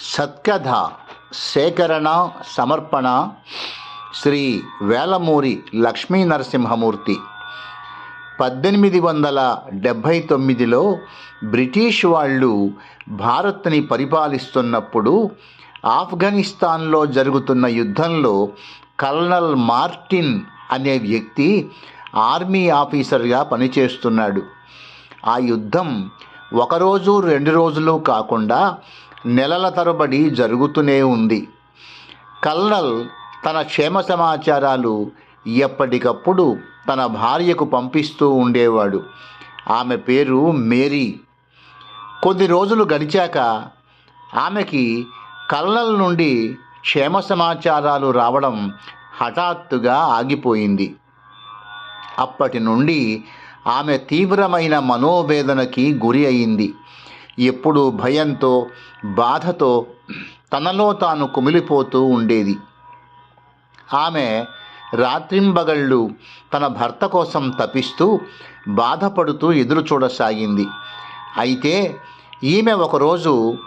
సత్కథ సేకరణ సమర్పణ శ్రీ వేలమూరి లక్ష్మీ నరసింహమూర్తి. పద్దెనిమిది వందల డెబ్భై తొమ్మిదిలో బ్రిటిష్ వాళ్ళు భారత్ని పరిపాలిస్తున్నప్పుడు ఆఫ్ఘనిస్తాన్లో జరుగుతున్న యుద్ధంలో కల్నల్ మార్టిన్ అనే వ్యక్తి ఆర్మీ ఆఫీసర్గా పనిచేస్తున్నాడు. ఆ యుద్ధం ఒకరోజు రెండు రోజులు కాకుండా నెలల తరబడి జరుగుతూనే ఉంది. కల్నల్ తన క్షేమ సమాచారాలు ఎప్పటికప్పుడు తన భార్యకు పంపిస్తూ ఉండేవాడు. ఆమె పేరు మేరీ. కొద్ది రోజులు గడిచాక ఆమెకి కల్నల్ నుండి క్షేమ సమాచారాలు రావడం హఠాత్తుగా ఆగిపోయింది. అప్పటి నుండి ఆమె తీవ్రమైన మనోవేదనకి గురి అయింది. ఎప్పుడూ భయంతో బాధతో తనలో తాను కుమిలిపోతూ ఉండేది. ఆమె రాత్రింబగళ్ళు తన భర్త కోసం తపిస్తూ బాధపడుతూ ఎదురు చూడసాగింది. అయితే ఈమె ఒకరోజు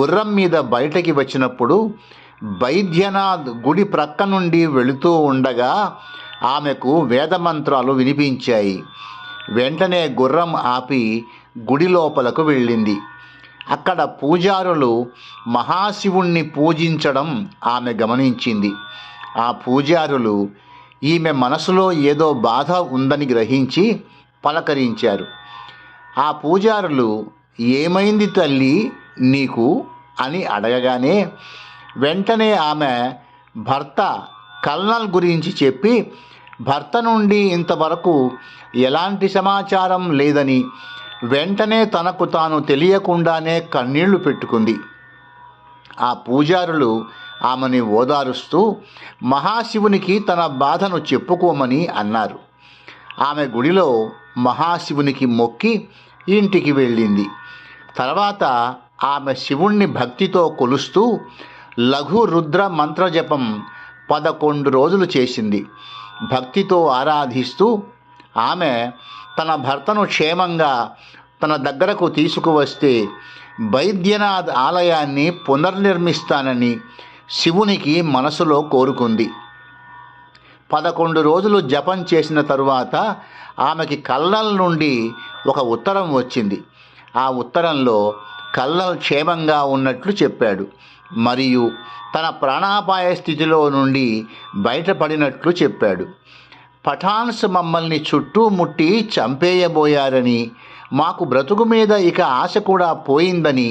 గుర్రం మీద బయటకి వచ్చినప్పుడు బైద్యనాథ్ గుడి ప్రక్క నుండి వెళుతూ ఉండగా ఆమెకు వేదమంత్రాలు వినిపించాయి. వెంటనే గుర్రం ఆపి గుడి లోపలకు వెళ్ళింది. అక్కడ పూజారులు మహాశివుణ్ణి పూజించడం ఆమె గమనించింది. ఆ పూజారులు ఈమె మనసులో ఏదో బాధ ఉందని గ్రహించి పలకరించారు. ఆ పూజారులు ఏమైంది తల్లి నీకు? అని అడగగానే వెంటనే ఆమె భర్త కల్నల్ గురించి చెప్పి భర్త నుండి ఇంతవరకు ఎలాంటి సమాచారం లేదని వెంటనే తనకు తాను తెలియకుండానే కన్నీళ్ళు పెట్టుకుంది. ఆ పూజారులు ఆమెని ఓదారుస్తూ మహాశివునికి తన బాధను చెప్పుకోమని అన్నారు. ఆమె గుడిలో మహాశివునికి మొక్కి ఇంటికి వెళ్ళింది. తర్వాత ఆమె శివుణ్ణి భక్తితో కొలుస్తూ లఘు రుద్ర మంత్రజపం పదకొండు రోజులు చేసింది. భక్తితో ఆరాధిస్తూ ఆమె తన భర్తను క్షేమంగా తన దగ్గరకు తీసుకువస్తే బైద్యనాథ్ ఆలయాన్ని పునర్నిర్మిస్తానని శివునికి మనసులో కోరుకుంది. పదకొండు రోజులు జపం చేసిన తరువాత ఆమెకి కల్నల్ నుండి ఒక ఉత్తరం వచ్చింది. ఆ ఉత్తరంలో కల్నల్ క్షేమంగా ఉన్నట్లు చెప్పాడు. మరియు తన ప్రాణాపాయ స్థితిలో నుండి బయటపడినట్లు చెప్పాడు. పఠాన్స్ మమ్మల్ని చుట్టుముట్టి చంపేయబోయారని మాకు బ్రతుకు మీద ఇక ఆశ కూడా పోయిందని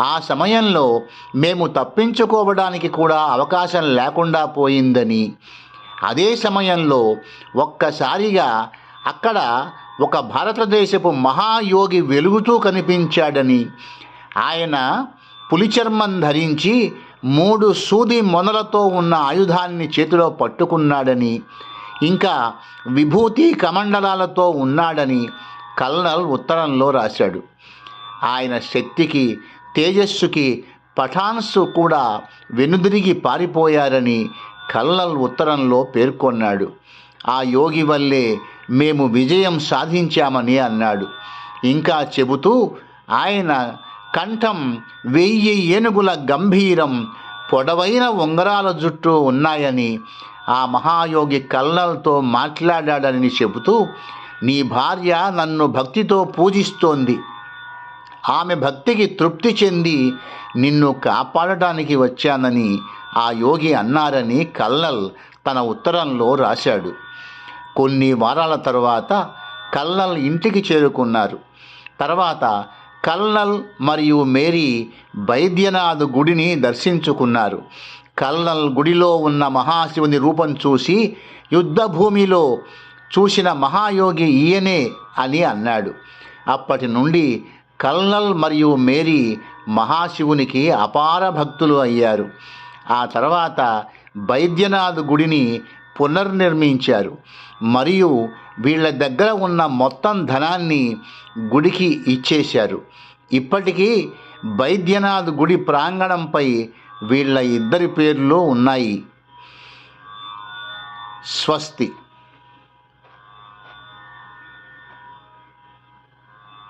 ఆ సమయంలో మేము తప్పించుకోవడానికి కూడా అవకాశం లేకుండా పోయిందని. అదే సమయంలో ఒక్కసారిగా అక్కడ ఒక భారతదేశపు మహాయోగి వెలుగుతూ కనిపించాడని ఆయన పులిచర్మం ధరించి మూడు సూది మొనలతో ఉన్న ఆయుధాన్ని చేతిలో పట్టుకున్నాడని ఇంకా విభూతి కమండలాలతో ఉన్నాడని కల్నల్ ఉత్తరంలో రాశాడు. ఆయన శక్తికి తేజస్సుకి పఠాన్సు కూడా వెనుదిరిగి పారిపోయారని కల్నల్ ఉత్తరంలో పేర్కొన్నాడు. ఆ యోగి వల్లే మేము విజయం సాధించామని అన్నాడు. ఇంకా చెబుతూ ఆయన కంఠం వెయ్యి ఏనుగుల గంభీరం పొడవైన ఉంగరాల జుట్టు ఉన్నాయని ఆ మహాయోగి కల్నల్తో మాట్లాడాడని చెబుతూ నీ భార్య నన్ను భక్తితో పూజిస్తోంది. ఆమె భక్తికి తృప్తి చెంది నిన్ను కాపాడటానికి వచ్చానని ఆ యోగి అన్నారని కల్నల్ తన ఉత్తరంలో రాశాడు. కొన్ని వారాల తరువాత కల్నల్ ఇంటికి చేరుకున్నారు. తర్వాత కల్నల్ మరియు మేరీ బైద్యనాథ్ గుడిని దర్శించుకున్నారు. కల్నల్ గుడిలో ఉన్న మహాశివుని రూపం చూసి యుద్ధభూమిలో చూసిన మహాయోగి ఈయనే అని అన్నాడు. అప్పటి నుండి కల్నల్ మరియు మేరీ మహాశివునికి అపార భక్తులు అయ్యారు. ఆ తర్వాత బైద్యనాథ్ గుడిని పునర్నిర్మించారు. మరియు వీళ్ళ దగ్గర ఉన్న మొత్తం ధనాన్ని గుడికి ఇచ్చేశారు. ఇప్పటికీ బైద్యనాథ్ గుడి ప్రాంగణంపై వీళ్ళ ఇద్దరి పేర్లు ఉన్నాయి. స్వస్తి